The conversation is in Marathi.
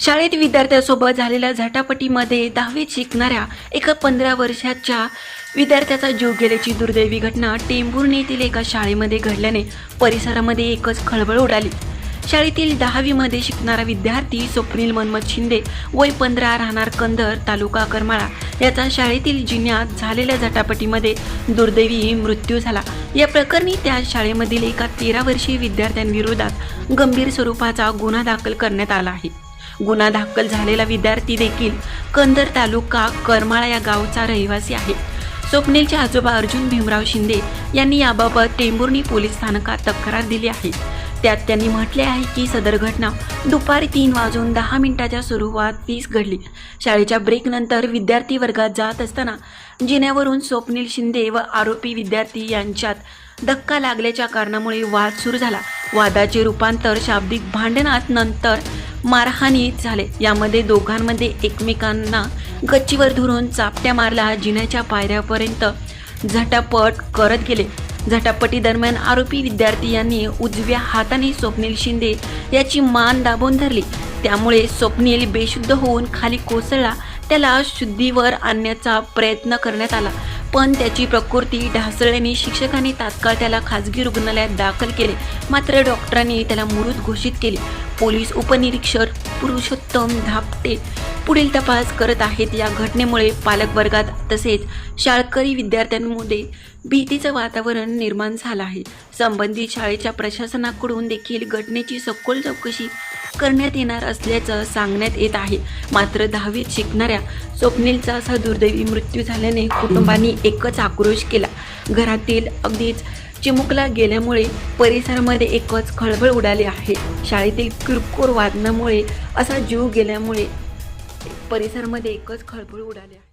शाळेत विद्यार्थ्यासोबत झालेल्या झटापटीमध्ये दहावीत शिकणाऱ्या एका पंधरा वर्षाच्या विद्यार्थ्याचा जीव गेल्याची दुर्दैवी घटना टेंभुर्णी येथील एका शाळेमध्ये घडल्याने परिसरामध्ये एकच खळबळ उडाली. शाळेतील दहावीमध्ये शिकणारा विद्यार्थी स्वप्नील मनमत शिंदे वय पंधरा राहणार कंदर तालुका करमाळा याचा शाळेतील जिन्यात झालेल्या झटापटीमध्ये दुर्दैवी मृत्यू झाला. या प्रकरणी त्या शाळेमधील एका तेरा वर्षीय विद्यार्थ्यांविरोधात गंभीर स्वरूपाचा गुन्हा दाखल करण्यात आला आहे. गुन्हा दाखल झालेला विद्यार्थी देखील कंदर तालुका करमाळा या गावचा रहिवासी आहे. स्वप्नीलचे आजोबा अर्जुन भीमराव शिंदे यांनी याबाबत टेंभुर्णी पोलीस स्थानकात तक्रार दिली आहे. त्यात त्यांनी म्हटले आहे की सदर घटना दुपारी तीन वाजून दहा मिनिटाच्या सुरुवातीस घडली. शाळेच्या ब्रेकनंतर विद्यार्थी वर्गात जात असताना जिन्यावरून स्वप्नील शिंदे व आरोपी विद्यार्थी यांच्यात धक्का लागल्याच्या कारणामुळे वाद सुरू झाला. वादाचे रूपांतर शाब्दिक भांडणात नंतर मारहाणीत झाले. यामध्ये दोघांमध्ये एकमेकांना गच्चीवर धरून चापट्या मारला जिन्याच्या पायऱ्यापर्यंत झटापट करत गेले. झटापटी दरम्यान आरोपी विद्यार्थी यांनी उजव्या हाताने स्वप्नील शिंदे याची मान दाबून धरली. त्यामुळे स्वप्नील बेशुद्ध होऊन खाली कोसळला. त्याला शुद्धीवर आणण्याचा प्रयत्न करण्यात आला. पण त्याची प्रकृती ढासळल्याने शिक्षकांनी तात्काळ त्याला खाजगी रुग्णालयात दाखल केले. मात्र डॉक्टरांनी त्याला मृत घोषित केले. पोलीस उपनिरीक्षक पुरुषोत्तम धापटे पुढील तपास करत आहेत. या घटनेमुळे पालक वर्गात तसेच शाळकरी विद्यार्थ्यांमध्ये भीतीचं वातावरण निर्माण झालं आहे. संबंधित शाळेच्या प्रशासनाकडून देखील घटनेची सखोल चौकशी करण्यात येणार असल्याचं सांगण्यात येत आहे. मात्र दहावीत शिकणाऱ्या स्वप्नीलचा असा दुर्दैवी मृत्यू झाल्याने कुटुंबांनी एकच आक्रोश केला. घरातील अगदीच चिमुकला गेल्यामुळे परिसरामध्ये एकच खळबळ उडाली आहे. शाळेतील किरकोळ वादनामुळे असा जीव गेल्यामुळे परिसरामध्ये एकच खळबळ उडाली आहे.